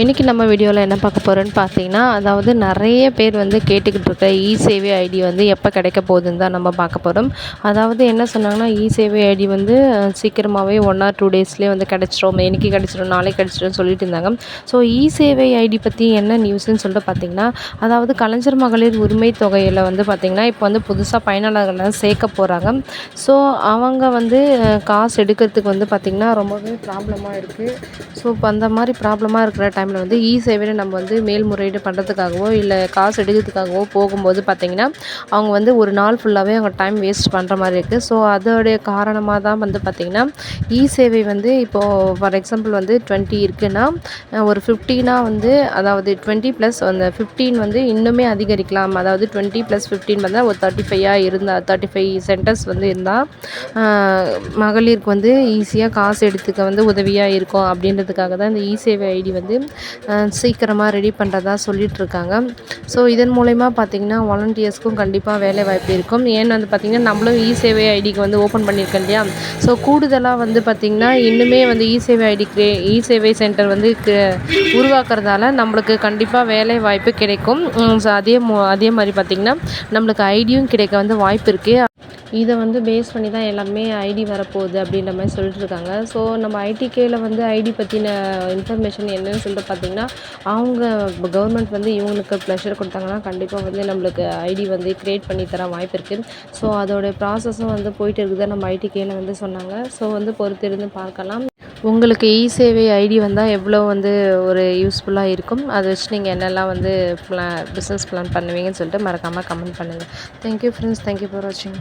இன்றைக்கி நம்ம வீடியோவில் என்ன பார்க்க போகிறோன்னு பார்த்தீங்கன்னா அதாவது நிறைய பேர் வந்து கேட்டுக்கிட்டு இருக்க இ சேவை ஐடி வந்து எப்போ கிடைக்க போகுதுன்னு தான் நம்ம பார்க்க போகிறோம் அதாவது என்ன சொன்னாங்கன்னா இ சேவை ஐடி வந்து சீக்கிரமாகவே ஒன் ஆர் டூ டேஸ்லேயே வந்து கிடச்சிரும். இன்றைக்கி கிடச்சிரும் நாளைக்கு கிடச்சிரும் சொல்லிட்டு இருந்தாங்க. ஸோ இ சேவை ஐடி பற்றி என்ன நியூஸ்ன்னு சொல்லிட்டு பார்த்தீங்கன்னா அதாவது கலைஞர் மகளிர் உரிமை தொகையில் வந்து பார்த்திங்கன்னா இப்போ வந்து புதுசாக பயனாளர்களை சேர்க்க போகிறாங்க ஸோ அவங்க வந்து காசு எடுக்கிறதுக்கு வந்து பார்த்திங்கன்னா ரொம்பவே ப்ராப்ளமாக இருக்குது ஸோ இப்போ அந்த மாதிரி ப்ராப்ளமாக இருக்கிற டைம் டைமில் வந்து இ சேவையில் நம்ம வந்து மேல்முறையீடு பண்ணுறதுக்காகவோ இல்லை காசு எடுக்கிறதுக்காகவோ போகும்போது பார்த்திங்கன்னா அவங்க வந்து ஒரு நாள் ஃபுல்லாகவே அவங்க டைம் வேஸ்ட் பண்ணுற மாதிரி இருக்குது ஸோ அதோடைய காரணமாக தான் வந்து பார்த்திங்கன்னா இ சேவை வந்து இப்போது ஃபார் எக்ஸாம்பிள் வந்து டுவெண்ட்டி இருக்குன்னா ஒரு ஃபிஃப்டீனாக வந்து அதாவது டுவெண்ட்டி ப்ளஸ் அந்த ஃபிஃப்டீன் வந்து இன்னுமே அதிகரிக்கலாம். அதாவது டுவெண்ட்டி ப்ளஸ் ஃபிஃப்டீன் வந்தால் ஒரு தேர்ட்டி ஃபைவாக இருந்தால் தேர்ட்டி ஃபைவ் சென்டர்ஸ் வந்து இருந்தால் மகளிருக்கு வந்து ஈஸியாக காசு எடுத்துக்க வந்து உதவியாக இருக்கும். அப்படின்றதுக்காக தான் இந்த இ சேவை ஐடி வந்து சீக்கிரமாக ரெடி பண்ணுறதா சொல்லிகிட்ருக்காங்க ஸோ இதன் மூலயமா பார்த்திங்கன்னா வாலண்டியர்ஸ்க்கும் கண்டிப்பாக வேலை வாய்ப்பு இருக்கும். ஏன்னு வந்து பார்த்திங்கன்னா நம்மளும் இ சேவை ஐடிக்கு வந்து ஓப்பன் பண்ணியிருக்கோம் இல்லையா? ஸோ கூடுதலாக வந்து பார்த்திங்கன்னா இன்னுமே வந்து இ சேவை ஐடி கிரே இ சேவை சென்டர் வந்து உருவாக்குறதால நம்மளுக்கு கண்டிப்பாக வேலை வாய்ப்பு கிடைக்கும். ஸோ அதே அதே மாதிரி பார்த்திங்கன்னா நம்மளுக்கு ஐடியும் கிடைக்க வந்து வாய்ப்பு இருக்குது இதை வந்து பேஸ் பண்ணி தான் எல்லாமே ஐடி வரப்போகுது அப்படின்ற மாதிரி சொல்லிட்டுருக்காங்க. ஸோ நம்ம ஐடிகேயில் வந்து ஐடி பற்றின இன்ஃபர்மேஷன் என்னன்னு சொல்லிட்டு பார்த்தீங்கன்னா அவங்க கவர்மெண்ட் வந்து இவங்களுக்கு ப்ளஷர் கொடுத்தாங்கன்னா கண்டிப்பாக வந்து நம்மளுக்கு ஐடி வந்து க்ரியேட் பண்ணி தர வாய்ப்பு இருக்குது ஸோ அதோட ப்ராசஸும் வந்து போயிட்டு இருக்குது நம்ம ஐடிகேயில் வந்து சொன்னாங்க. ஸோ வந்து பொறுத்திருந்து பார்க்கலாம். உங்களுக்கு இ சேவை ஐடி வந்தால் எவ்வளோ வந்து ஒரு யூஸ்ஃபுல்லாக இருக்கும்? அதை வச்சு நீங்கள் என்னெல்லாம் வந்து பிளான் பிஸ்னஸ் பிளான் பண்ணுவீங்கன்னு சொல்லிட்டு மறக்காமல் கமெண்ட் பண்ணுங்கள் தேங்க்யூ ஃப்ரெண்ட்ஸ் தேங்க்யூ ஃபார் வாட்சிங்